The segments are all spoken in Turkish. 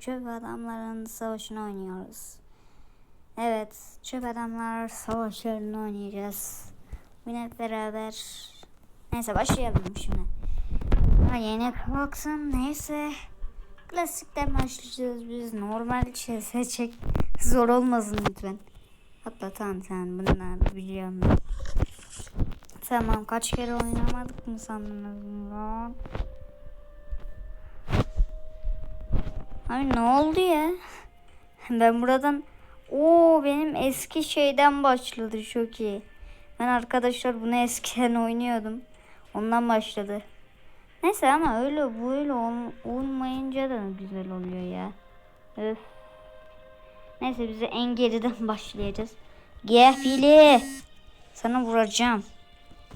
çöp adamların savaşını oynuyoruz. Evet, çöp adamlar savaşlarını oynayacağız. Yine hep beraber. Neyse başlayalım şimdi. Ha, yeni kalksın neyse. Klasikten başlayacağız biz. Normal şey seçecek. Zor olmasın lütfen. Hatta tamam sen bunları biliyorum ben. Tamam kaç kere oynamadık mı sandınız Abi ne oldu ya? Ben buradan o benim eski şeyden başladı çok iyi. Ben arkadaşlar bunu eskiden oynuyordum. Ondan başladı. Neyse ama öyle böyle ol, olmayınca da güzel oluyor ya. Öf. Neyse bize en geriden başlayacağız. Gel fili. Sana vuracağım.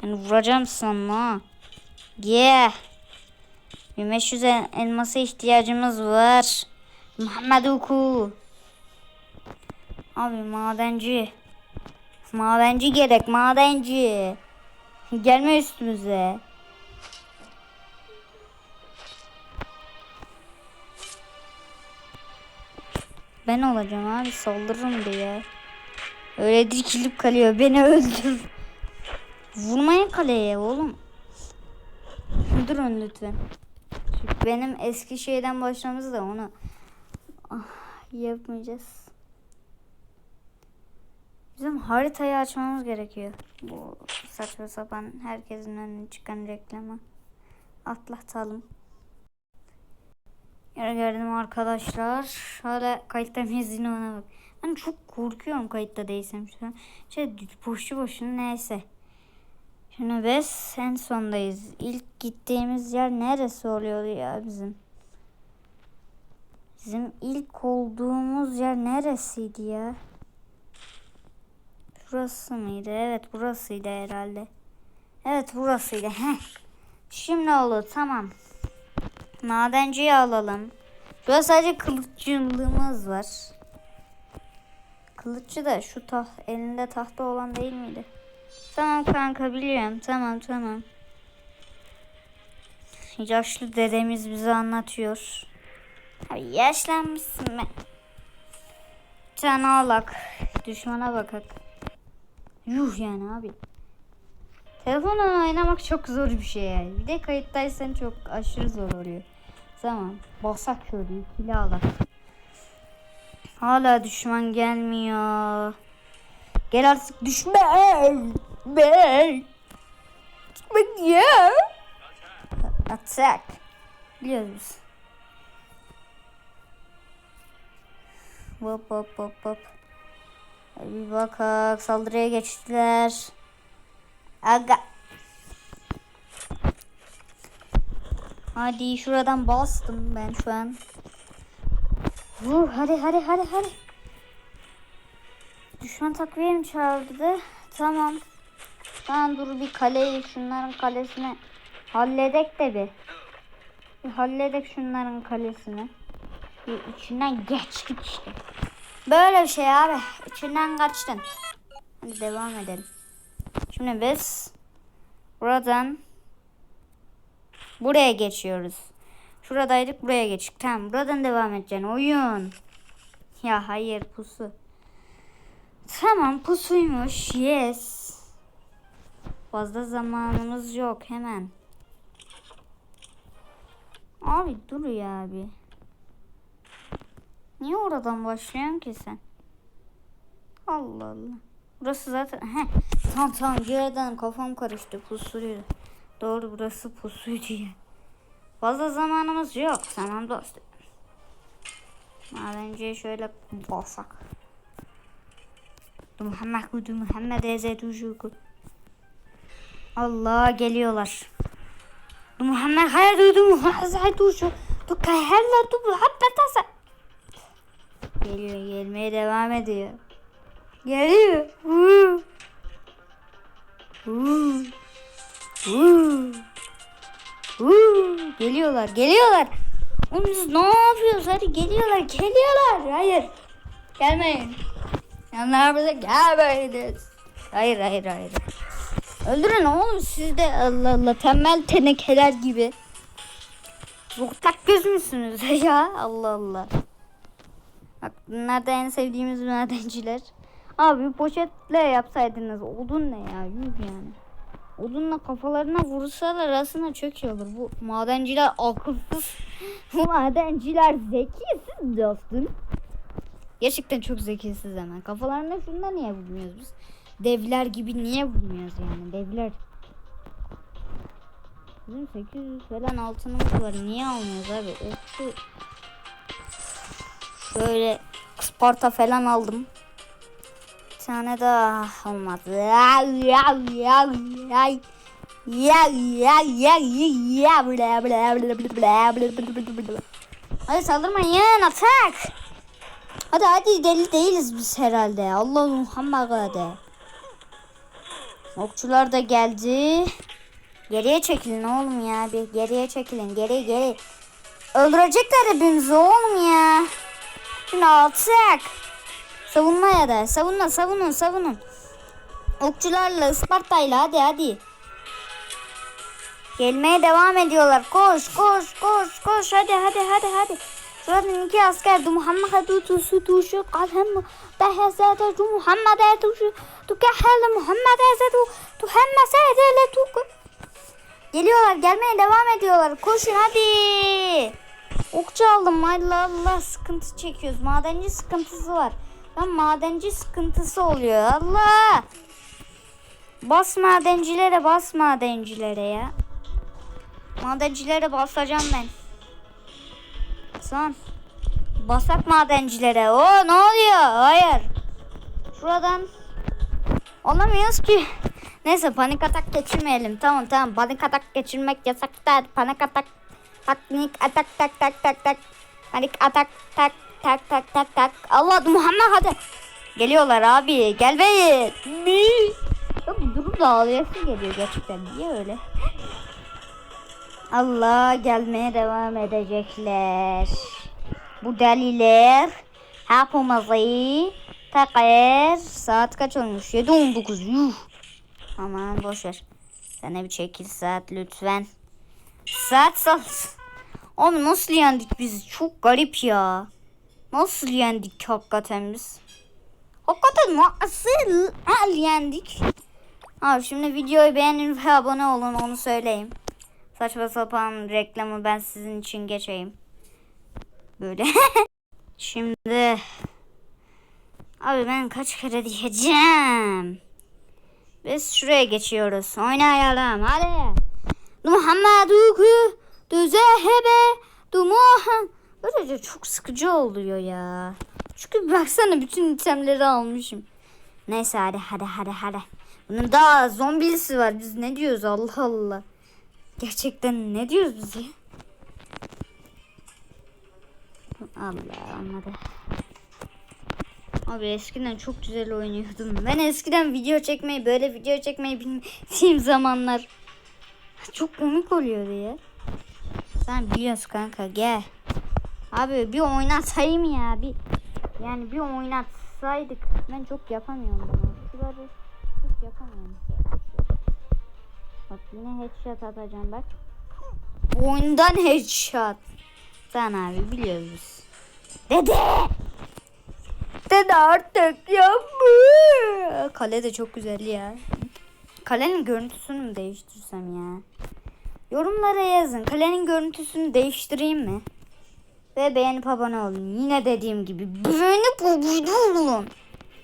Yani vuracağım sana. Gel. 1500 el- elmasa ihtiyacımız var. Muhammed Oku. Abi madenci. Madenci gerek madenci. Gelme üstümüze. Ben olacağım abi saldırırım diye. Öyle dikilip kalıyor beni öldür. Vurmayın kaleye oğlum. Durun lütfen. Benim eski şeyden başlamamız da onu ah, yapmayacağız. Bizim haritayı açmamız gerekiyor. Bu saçma sapan herkesin önüne çıkan reklama atlatalım. Yine gördüm arkadaşlar. Hala kayıtta mıyız ona bak. Ben çok korkuyorum kayıtta değilsem şu an. Şey boşu boşuna neyse. Şimdi biz en sondayız. İlk gittiğimiz yer neresi oluyordu ya bizim? Bizim ilk olduğumuz yer neresiydi ya? Burası mıydı? Evet burasıydı herhalde. Evet burasıydı. Heh. Şimdi oldu tamam. Madenciyi alalım. Burada sadece kılıççılığımız var. Kılıççı da şu taht elinde tahta olan değil miydi? Tamam kanka biliyorum. Tamam tamam. Yaşlı dedemiz bize anlatıyor. Abi yaşlanmışsın be. Tane alak. Düşmana bakak. Yuh yani abi. Telefonla oynamak çok zor bir şey yani. Bir de kayıttaysan çok aşırı zor oluyor. Tamam. Basak şöyle ikili alak. Hala düşman gelmiyor. Gel artık düşme. Be. Bak ya. Attack. Biliyoruz biz. Hop hop hop hop. Bir bakak saldırıya geçtiler. Aga. Hadi şuradan bastım ben şu an. Vuh, hadi hadi hadi hadi. Düşman takviye mi çağırdı? Tamam. Tamam dur bir kaleyi şunların kalesine halledek de bir. bir halledek şunların kalesini. Bir içinden geçtik işte. Böyle bir şey abi. İçinden kaçtın. Hadi devam edelim. Şimdi biz buradan buraya geçiyoruz. Şuradaydık buraya geçtik. Tamam buradan devam edeceksin. Oyun. Ya hayır pusu. Tamam pusuymuş. Yes. Fazla zamanımız yok hemen. Abi dur ya abi. Niye oradan başlıyorsun ki sen? Allah Allah. Burası zaten... Heh. Tamam tamam geriden kafam karıştı pusuydu. Doğru burası pusuydu ya. Fazla zamanımız yok. Tamam dostum. Madenciye şöyle basak. Muhammed kudu Muhammed ezedujuku. Allah geliyorlar. Muhammed hayır duydu Muhammed ezeduju. Tu kahella tu Muhammed asa. Geliyor gelmeye devam ediyor. Geliyor. Huu. Geliyorlar geliyorlar. Oğlum biz ne yapıyoruz? Hadi geliyorlar geliyorlar. Hayır. Gelmeyin. Yanlarımıza gelmeyiniz. Hayır hayır hayır. Öldürün oğlum siz de Allah Allah tembel tenekeler gibi. Zortak göz müsünüz ya Allah Allah. Bak bunlar da en sevdiğimiz madenciler. Abi poşetle yapsaydınız odun ne ya yuh yani. Odunla kafalarına vursalar arasına çok iyi olur. Bu madenciler akılsız. Bu madenciler zekisiz dostum. Gerçekten çok zekisiz hemen. Kafalarına şunda niye vurmuyoruz biz? Devler gibi niye vurmuyoruz yani devler? Bizim 800 falan altınımız var. Niye almıyoruz abi? Okçu Böyle Sparta falan aldım. Bir tane daha olmadı. Ay, ay, ay, ay. Ya ya ya ya bla bla bla bla bla bla bla. Hadi saldırmayın atak. Hadi hadi deli değiliz biz herhalde. Allah Muhammed Okçular da geldi. Geriye çekilin oğlum ya. Bir geriye çekilin. Geri geri. Öldürecekler hepimizi oğlum ya. Şimdi alsak. Savunmaya da. Savunma savunun savunun. Okçularla Isparta'yla hadi hadi. Gelmeye devam ediyorlar. Koş koş koş koş hadi hadi hadi hadi. Şuradan iki asker du Muhammed tu tuşu kalhem tehzede du Muhammed tuşu tu kahel Muhammed tu tu hemme sedele tu Geliyorlar gelmeye devam ediyorlar. Koşun hadi. Okçu aldım. Allah Allah sıkıntı çekiyoruz. Madenci sıkıntısı var. Ben madenci sıkıntısı oluyor. Allah. Bas madencilere bas madencilere ya. Madencilere basacağım ben. Son. Basak madencilere. O ne oluyor? Hayır. Şuradan olamıyoruz ki. Neyse panik atak geçirmeyelim. Tamam tamam panik atak geçirmek yasak da panik atak panik atak tak tak tak tak panik atak tak tak tak tak tak Allah Muhammed hadi. Geliyorlar abi gel be. Ne? Durum da ağlayası geliyor gerçekten. Niye öyle? Allah gelmeye devam edecekler. Bu deliler hepimizi takar. Saat kaç olmuş? 7.19 yuh. Aman boşver. Sana bir çekil saat lütfen. Saat sal. Abi nasıl yendik biz? Çok garip ya. Nasıl yendik hakikaten biz? Hakikaten nasıl al yendik? Abi şimdi videoyu beğenin ve abone olun onu söyleyeyim. Saçma sapan reklamı ben sizin için geçeyim. Böyle. şimdi Abi ben kaç kere diyeceğim. Biz şuraya geçiyoruz. Oynayalım hadi. Muhammeduku düzehebe dumuhan. Böylece çok sıkıcı oluyor ya. Çünkü baksana bütün itemleri almışım. Neyse hadi hadi hadi hadi. Bunun daha zombilisi var. Biz ne diyoruz Allah Allah. Gerçekten ne diyoruz biz ya? Allah olmadı. Abi eskiden çok güzel oynuyordum. Ben eskiden video çekmeyi böyle video çekmeyi bilmediğim zamanlar çok komik oluyordu ya. Sen biliyorsun kanka gel. Abi bir oynatsayım ya bir. Yani bir oynatsaydık. Ben çok yapamıyorum bunu. Şuları çok yapamıyorum. Bak yine headshot atacağım bak. Bu oyundan headshot. Sen abi biliyoruz. Dede! Dede artık yapma. Kale de çok güzel ya. Kalenin görüntüsünü mü değiştirsem ya? Yorumlara yazın. Kalenin görüntüsünü değiştireyim mi? Ve beğenip abone olun. Yine dediğim gibi beğenip abone olun.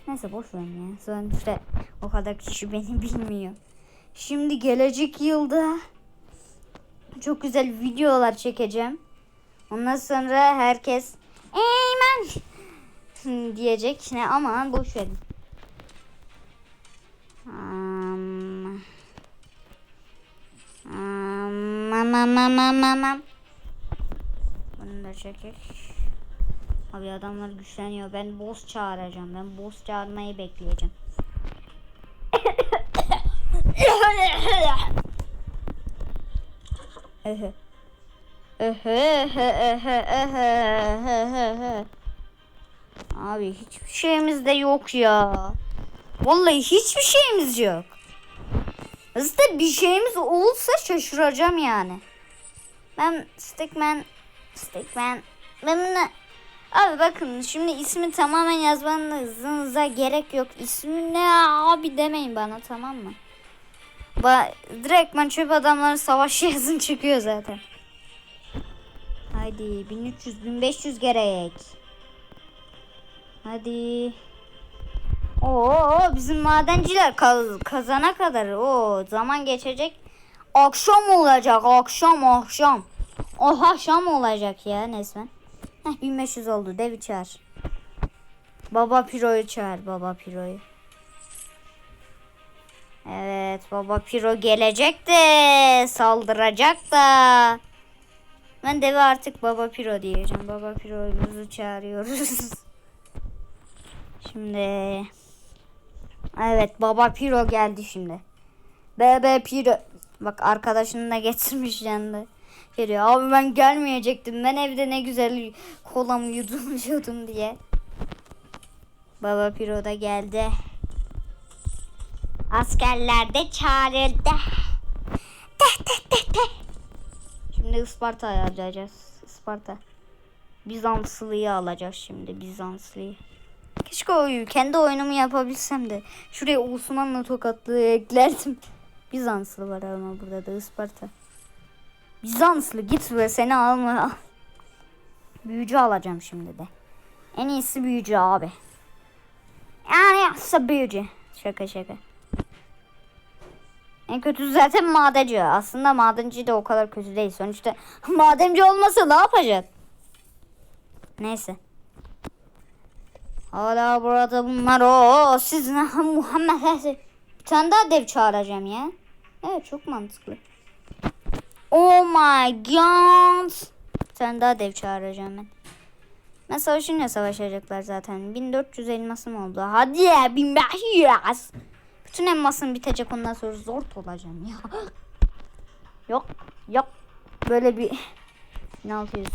Neyse boş verin ya. Sonuçta o kadar kişi beni bilmiyor. Şimdi gelecek yılda çok güzel videolar çekeceğim. Ondan sonra herkes Eymen diyecek. Ne ama boş verin. Um, um, am, am, am, am, am. Bunu da çekek. Abi adamlar güçleniyor. Ben boss çağıracağım. Ben boss çağırmayı bekleyeceğim. Abi hiçbir şeyimiz de yok ya. Vallahi hiçbir şeyimiz yok. Aslında bir şeyimiz olsa şaşıracağım yani. Ben Stickman Stickman ben bunu Abi bakın şimdi ismi tamamen yazmanıza gerek yok. İsmi ne abi demeyin bana tamam mı? Ba direktman çöp adamları savaşı yazın çıkıyor zaten. Hadi 1300 1500 gerek. Hadi. Oo bizim madenciler kaz- kazana kadar o zaman geçecek. Akşam olacak akşam akşam. Oh akşam olacak ya resmen. Heh 1500 oldu devi çağır. Baba Piro'yu çağır baba Piro'yu. Evet baba Piro gelecek de saldıracak da. Ben devi artık baba Piro diyeceğim. Baba Piro'muzu çağırıyoruz. Şimdi Evet baba Piro geldi şimdi. Bebe Piro. Bak arkadaşını da getirmiş yanında. Geliyor. Abi ben gelmeyecektim. Ben evde ne güzel kolamı yudumluyordum diye. Baba Piro da geldi. Askerler de çağrıldı. Teh teh teh teh. Şimdi Isparta ayarlayacağız. Isparta. Bizanslıyı alacağız şimdi. Bizanslıyı. Keşke o kendi oyunumu yapabilsem de. Şuraya Osmanlı tokatlığı eklerdim. Bizanslı var ama burada da Isparta. Bizanslı git ve seni alma. Büyücü alacağım şimdi de. En iyisi büyücü abi. Yani büyücü. Şaka şaka. En kötüsü zaten madenci. Aslında madenci de o kadar kötü değil. Sonuçta madenci olmasa ne yapacak? Neyse. Hala burada bunlar o siz ne Muhammed. Bir tane daha dev çağıracağım ya. Evet çok mantıklı. Oh my god. Bir tane daha dev çağıracağım ben. Ben savaşınca savaşacaklar zaten. 1400 elmasım oldu. Hadi ya 1500. Bütün elmasım bitecek ondan sonra zor olacağım ya. Yok yok. Böyle bir 1600.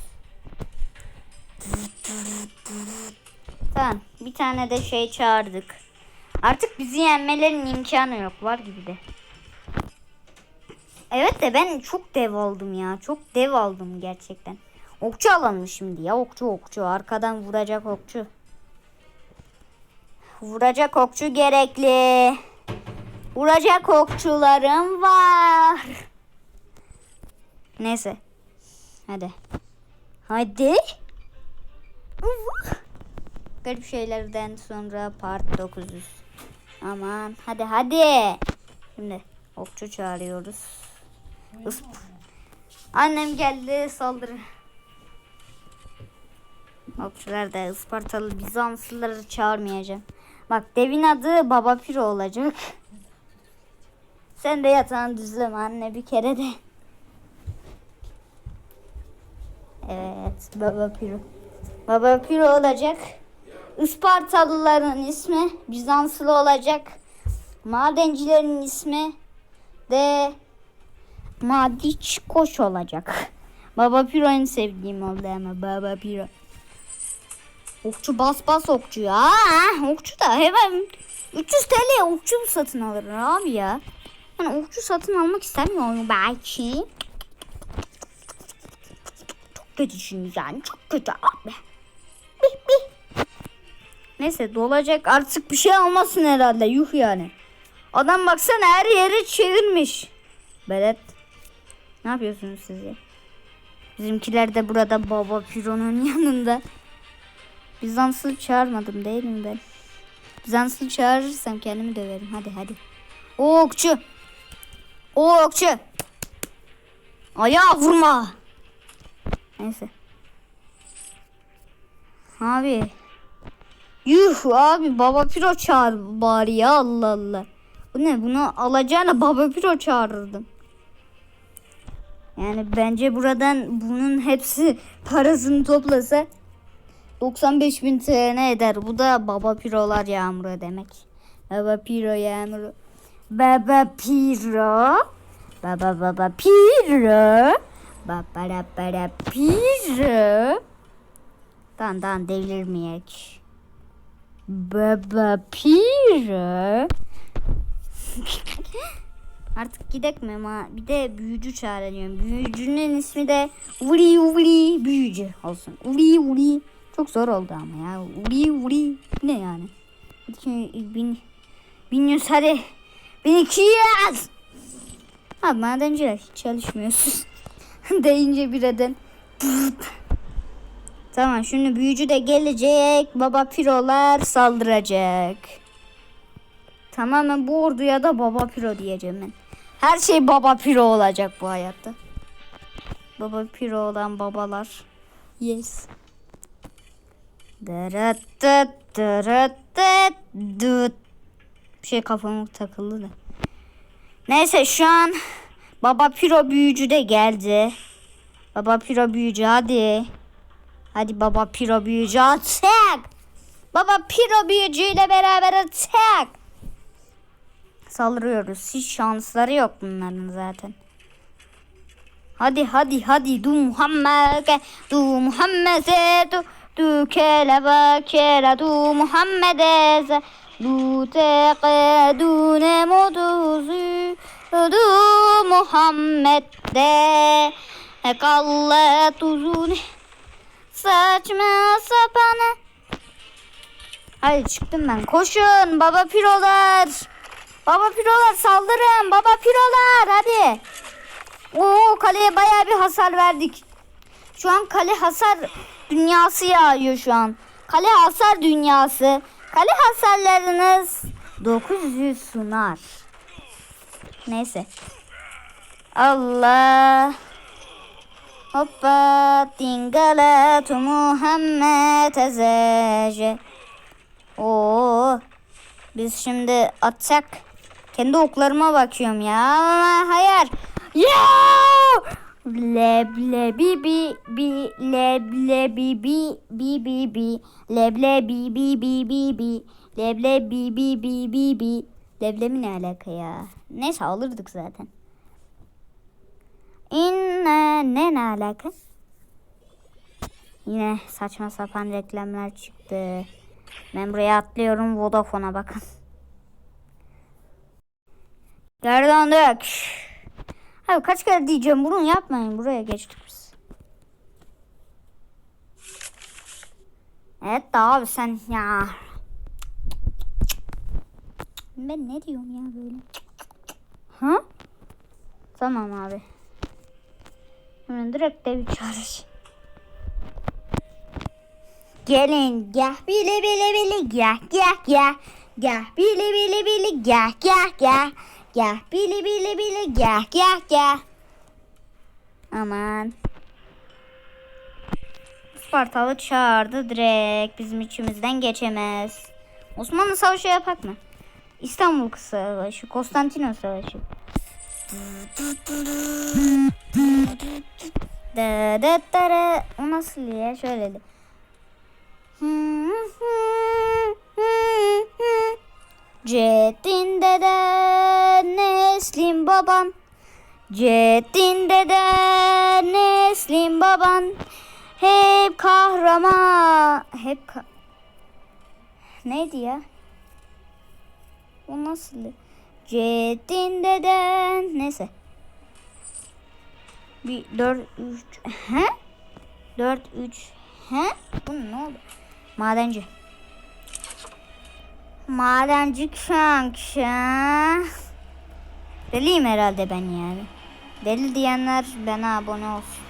Tamam. Bir tane de şey çağırdık. Artık bizi yenmelerinin imkanı yok. Var gibi de. Evet de ben çok dev aldım ya. Çok dev aldım gerçekten. Okçu alalım şimdi ya. Okçu okçu. Arkadan vuracak okçu. Vuracak okçu gerekli. Vuracak okçularım var. Neyse. Hadi. Hadi. Garip şeylerden sonra part 900. Aman hadi hadi. Şimdi okçu çağırıyoruz. Isp. Annem geldi saldırı. Okçular da Ispartalı Bizanslıları çağırmayacağım. Bak devin adı Baba Piro olacak. Sen de yatağını düzleme anne bir kere de. Evet Baba Piro. Baba Piro olacak. Ispartalıların ismi Bizanslı olacak. Madencilerin ismi de Madiç Koş olacak. Baba Piro en sevdiğim oldu ama Baba Piro. Okçu bas bas okçu ya. Okçu da hemen 300 TL okçu mu satın alır abi ya? Ben okçu satın almak istemiyorum belki. Çok kötüsünüz yani çok kötü abi. Bih bih. Neyse dolacak artık bir şey almasın herhalde yuh yani. Adam baksana her yeri çevirmiş. Belet. Ne yapıyorsunuz siz ya? Bizimkiler de burada baba Piro'nun yanında. Bizanslı çağırmadım değil mi ben? Bizanslı çağırırsam kendimi döverim. Hadi hadi. Okçu. O okçu. Ayağa vurma. Neyse. Abi. Yuh abi baba piro çağır bari ya Allah Allah. Bu ne bunu alacağına baba piro çağırırdım. Yani bence buradan bunun hepsi parasını toplasa 95 bin TL eder. Bu da baba pirolar yağmuru demek. Baba piro yağmuru. Baba piro. Baba baba piro. Baba baba baba piro. Tamam tamam delirmeyek. Baba piro. Artık gidek mi ama bir de büyücü çağırıyorum. Büyücünün ismi de Uli Uli büyücü olsun. Uli Uli Çok zor oldu ama ya. Uri uri. Ne yani? Şimdi bin, bin yüz hadi. İki yüz. Abi madenciler hiç çalışmıyorsunuz. Deyince birden. Tamam şimdi büyücü de gelecek. Baba pirolar saldıracak. Tamamen bu orduya da baba piro diyeceğim ben. Her şey baba piro olacak bu hayatta. Baba piro olan babalar. Yes. Dırıt dırıt dıt dıt. Bir şey kafama takıldı da. Neyse şu an Baba Piro büyücü de geldi. Baba Piro büyücü hadi. Hadi Baba Piro büyücü atak. Baba Piro büyücüyle beraber atak. Saldırıyoruz. Hiç şansları yok bunların zaten. Hadi hadi hadi du Muhammed du Muhammed'e du du kelebe kele du Muhammed'e du teqe du ne moduzu du Muhammed'de kalle tuzuni saçma sapanı Hadi çıktım ben. Koşun baba pirolar. Baba pirolar saldırın. Baba pirolar hadi. Oo kaleye baya bir hasar verdik. Şu an kale hasar dünyası yağıyor şu an. Kale hasar dünyası. Kale hasarlarınız 900 sunar. Neyse. Allah. Hoppa dingalatu Muhammed ezece. Oo. Biz şimdi atsak kendi oklarıma bakıyorum ya. Hayır. Ya! Leblebi bi bi leblebi bi bi bi bi leblebi bi bi bi bi leblebi bi bi bi bi leblebi ne alaka ya? Neyse alırdık zaten. İnne ne ne alaka? Yine saçma sapan reklamlar çıktı. Ben buraya atlıyorum Vodafone'a bakın. Geri döndük. Abi kaç kere diyeceğim bunu yapmayın. Buraya geçtik biz. Evet de abi sen ya. Ben ne diyorum ya böyle? Ha? Tamam abi. Hemen direkt dev çağırış. Gelin gel bile bile bile gel gel gel gel bile bile bile gel gel gel gel bile bile bile gel gel gel Aman Spartalı çağırdı direkt bizim içimizden geçemez. Osmanlı Savaşı yapak mı? İstanbul Savaşı, Konstantino Savaşı. Da da da da. O nasıl ya? Şöyle de. Ceddin deden Neslim baban Ceddin deden Neslim baban Hep kahraman Hep ka Neydi ya? O nasıl? Ceddin deden Neyse Bir dört üç He? Dört üç He? Bu ne oldu? Madenci. Madenci kanka. Deliyim herhalde ben yani. Deli diyenler bana abone olsun.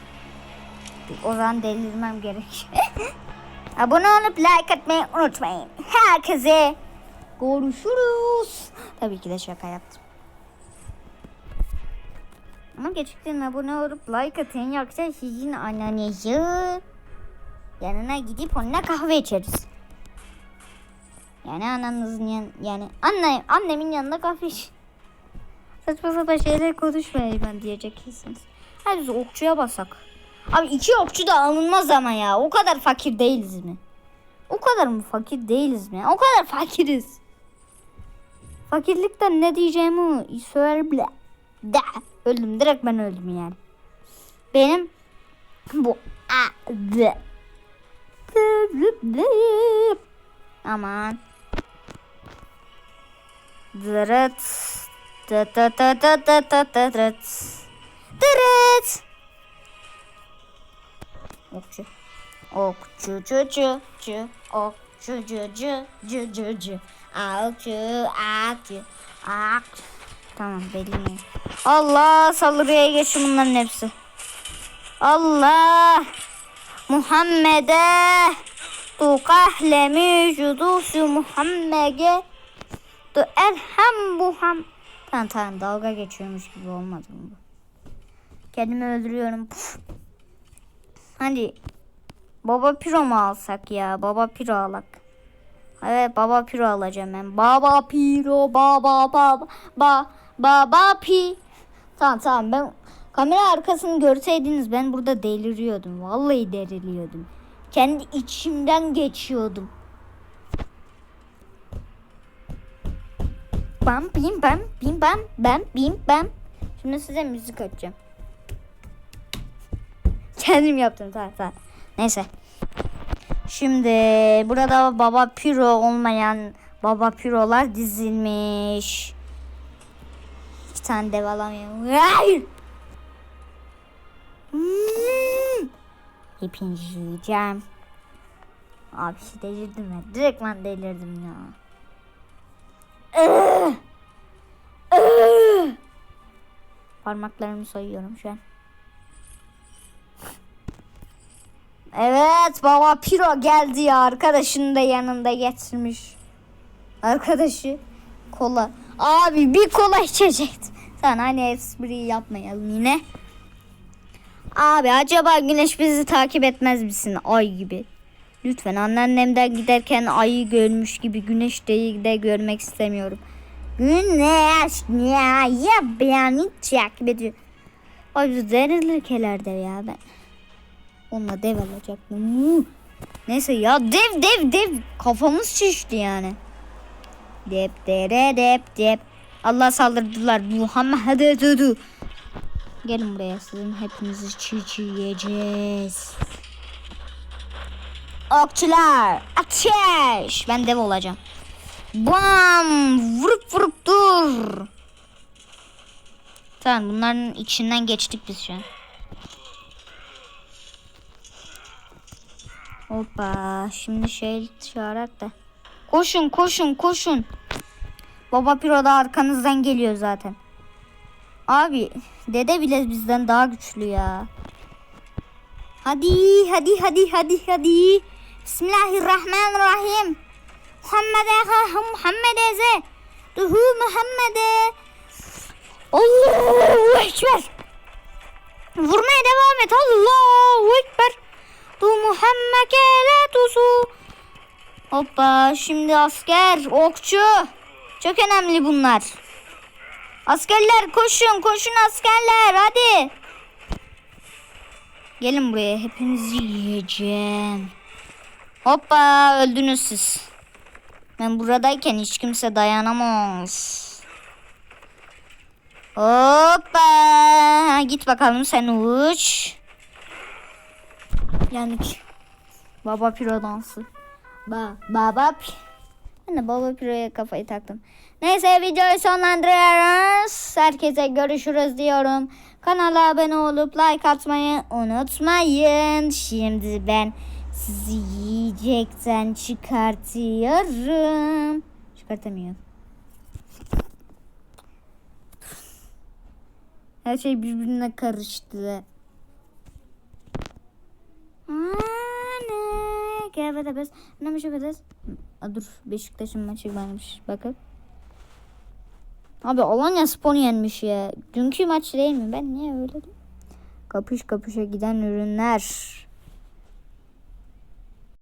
O zaman delirmem gerek. abone olup like atmayı unutmayın. Herkese görüşürüz. Tabii ki de şaka yaptım. Ama gerçekten abone olup like atın yoksa sizin annenizi yanına gidip onunla kahve içeriz. Yani ananızın yan, yani anne, annemin yanında kahve iç. Saçma sapan şeyler konuşmayayım ben diyeceksiniz. Hadi biz okçuya basak. Abi iki okçu da alınmaz ama ya. O kadar fakir değiliz mi? O kadar mı fakir değiliz mi? O kadar fakiriz. Fakirlikten ne diyeceğimi söyle bile. Da. Öldüm. Direkt ben öldüm yani. Benim bu a, de. Aman. Dırıt. Tıt tıt. Dırıt. Okçu. Okçu cü cü cü. Okçu cü cü cü cü cü. Okçu akçu ak. Tamam belli mi? Allah saldırıya geçin bunların hepsi. Allah Muhammed'e tu kahlemi judusu Muhammed'e tu elham Muhammed. Tamam tamam dalga geçiyormuş gibi olmadı mı bu? Kendimi öldürüyorum. Puf. Hadi Baba Piro mu alsak ya? Baba Piro alak. Evet Baba Piro alacağım ben. Baba Piro baba baba ba baba pi. Tamam tamam ben kamera arkasını görseydiniz ben burada deliriyordum. Vallahi deliriyordum. Kendi içimden geçiyordum. Bam bim bam bim bam bam bim bam. Şimdi size müzik açacağım. Kendim yaptım tamam tamam. Neyse. Şimdi burada Baba Piro olmayan Baba Pirolar dizilmiş. İki tane dev alamıyorum. Hayır. Hmm. Hepinizi yiyeceğim. Abi delirdim ya. Direkt ben delirdim ya. Parmaklarımı soyuyorum şu an. Evet baba Piro geldi ya arkadaşını da yanında getirmiş. Arkadaşı kola. Abi bir kola içecekti. Sen hani espriyi yapmayalım yine. Abi acaba güneş bizi takip etmez misin ay gibi? Lütfen anneannemden giderken ayı görmüş gibi güneş de, de görmek istemiyorum. Güneş ya ya beni takip ediyor. Ay biz derinlikelerde ya ben. Onunla dev alacaktım. Neyse ya dev dev dev kafamız şişti yani. Dep dere dep dep. Allah saldırdılar. Muhammed dedi. Gelin buraya sizin hepinizi çiğ çiğ yiyeceğiz. Okçular ateş. Ben dev olacağım. Bam vurup vurup dur. Tamam bunların içinden geçtik biz şu an. Hoppa şimdi şey çağırak da. Koşun koşun koşun. Baba Piro da arkanızdan geliyor zaten. Abi dede bile bizden daha güçlü ya. Hadi hadi hadi hadi hadi. Bismillahirrahmanirrahim. Muhammed'e Muhammed'e Duhu Muhammed'e. Allahu Ekber. Vurmaya devam et. Allahu Ekber. Du Muhammed la tuzu. Hoppa şimdi asker, okçu. Çok önemli bunlar. Askerler koşun, koşun askerler hadi. Gelin buraya hepinizi yiyeceğim. Hoppa öldünüz siz. Ben buradayken hiç kimse dayanamaz. Hoppa git bakalım sen uç. Yani Baba Piro dansı. Ba Baba Pi. Ben de Baba Piro'ya kafayı taktım. Neyse videoyu sonlandırıyoruz. Herkese görüşürüz diyorum. Kanala abone olup like atmayı unutmayın. Şimdi ben sizi yiyecekten çıkartıyorum. Çıkartamıyorum. Her şey birbirine karıştı. Gel biz. Ne yapacağız? Aa, dur Beşiktaş'ın maçı varmış. Bakın. Abi Alanya Spor yenmiş ya. Dünkü maç değil mi? Ben niye öyle dedim? Kapış kapışa giden ürünler.